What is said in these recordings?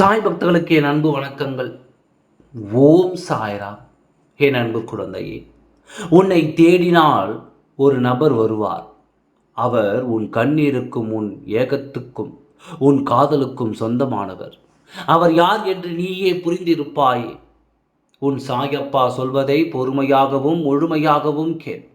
சாய் பக்தர்களுக்கு என் அன்பு வணக்கங்கள். ஓம் சாய்ரா. என் அன்பு குழந்தையே உன்னை தேடினால் ஒரு நபர் வருவார். அவர் உன் கண்ணீருக்கும் உன் ஏகத்துக்கும் உன் காதலுக்கும் சொந்தமானவர். அவர் யார் என்று நீயே புரிந்திருப்பாயே. உன் சாயப்பா சொல்வதை பொறுமையாகவும் முழுமையாகவும் கேள்.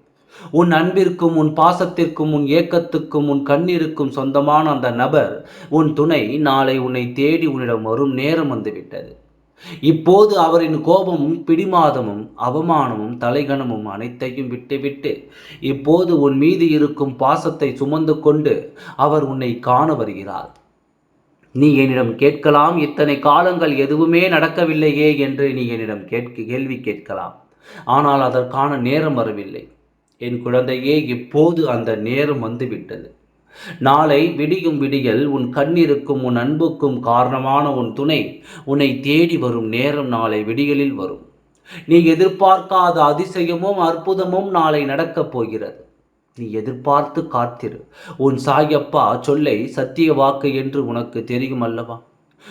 உன் அன்பிற்கும் உன் பாசத்திற்கும் உன் ஏக்கத்துக்கும் உன் கண்ணீருக்கும் சொந்தமான அந்த நபர் உன் துணை நாளை உன்னை தேடி உன்னிடம் வரும் நேரம் வந்துவிட்டது. இப்போது அவரின் கோபமும் பிடிமாதமும் அவமானமும் தலைகணமும் அனைத்தையும் விட்டுவிட்டு இப்போது உன் மீது இருக்கும் பாசத்தை சுமந்து கொண்டு அவர் உன்னை காண வருகிறார். நீ என்னிடம் கேட்கலாம் இத்தனை காலங்கள் எதுவுமே நடக்கவில்லையே என்று நீ என்னிடம் கேட்க கேள்வி கேட்கலாம். ஆனால் அதற்கான நேரம் வரவில்லை. என் குழந்தையே இப்போது அந்த நேரம் வந்துவிட்டது. நாளை விடியும் விடியல் உன் கண்ணிருக்கும் உன் அன்புக்கும் காரணமான உன் துணை உன்னை தேடி வரும் நேரம் நாளை விடியலில் வரும். நீ எதிர்பார்க்காத அதிசயமும் அற்புதமும் நாளை நடக்கப் போகிறது. நீ எதிர்பார்த்து காத்திரு. உன் சாயப்பா சொல்லை சத்திய வாக்கு என்று உனக்கு தெரியும் அல்லவா?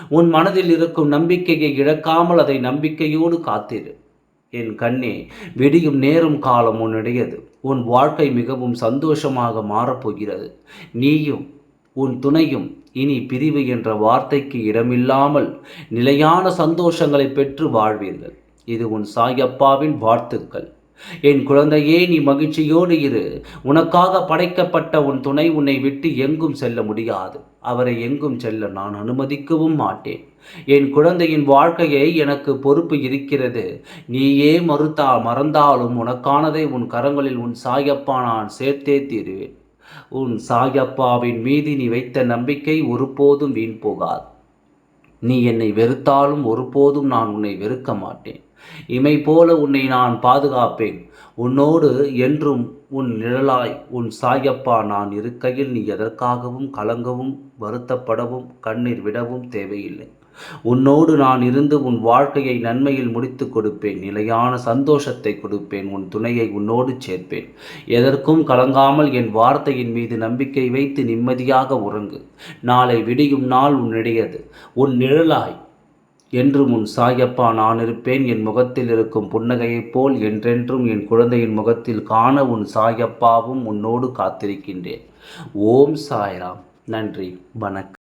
உன் மனதில் இருக்கும் நம்பிக்கையை இழக்காமல் அதை நம்பிக்கையோடு காத்திரு. என் கண்ணே விடியும் நேரும் காலம் உன்னுடையது. உன் வாழ்க்கை மிகவும் சந்தோஷமாக மாறப்போகிறது. நீயும் உன் துணையும் இனி பிரிவு என்ற வார்த்தைக்கு இடமில்லாமல் நிலையான சந்தோஷங்களை பெற்று வாழ்வீர்கள். இது உன் சாயப்பாவின் வாழ்த்துக்கள். என் குழந்தையே நீ மகிழ்ச்சியோடு இரு. உனக்காக படைக்கப்பட்ட உன் துணை உன்னை விட்டு எங்கும் செல்ல முடியாது. அவரை எங்கும் செல்ல நான் அனுமதிக்கவும் மாட்டேன். என் குழந்தையின் வாழ்க்கையை எனக்கு பொறுப்பு இருக்கிறது. நீயே மறுத்தா மறந்தாலும் உனக்கானதை உன் கரங்களில் உன் சாயப்பா நான் சேர்த்தே தீருவேன். உன் சாயப்பாவின் மீது நீ வைத்த நம்பிக்கை ஒருபோதும் வீண் போகாது. நீ என்னை வெறுத்தாலும் ஒருபோதும் நான் உன்னை வெறுக்க மாட்டேன். இமை போல உன்னை நான் பாதுகாப்பேன். உன்னோடு என்றும் உன் நிழலாய் உன் சாயப்பா நான் இருக்கையில் நீ எதற்காகவும் கலங்கவும் வருத்தப்படவும் கண்ணீர் விடவும் தேவையில்லை. உன்னோடு நான் இருந்து உன் வாழ்க்கையை நன்மையில் முடித்து கொடுப்பேன். நிலையான சந்தோஷத்தை கொடுப்பேன். உன் துணையை உன்னோடு சேர்ப்பேன். எதற்கும் கலங்காமல் என் வார்த்தையின் மீது நம்பிக்கை வைத்து நிம்மதியாக உறங்கு. நாளை விடியும் நாள் உன்னிடையது. உன் நிழலாய் என்றும் உன் சாயப்பா நான் இருப்பேன். என் முகத்தில் இருக்கும் புன்னகையைப் போல் என்றென்றும் என் குழந்தையின் முகத்தில் காண உன் சாயப்பாவும் உன்னோடு காத்திருக்கின்றேன். ஓம் சாய்ராம். நன்றி. வணக்கம்.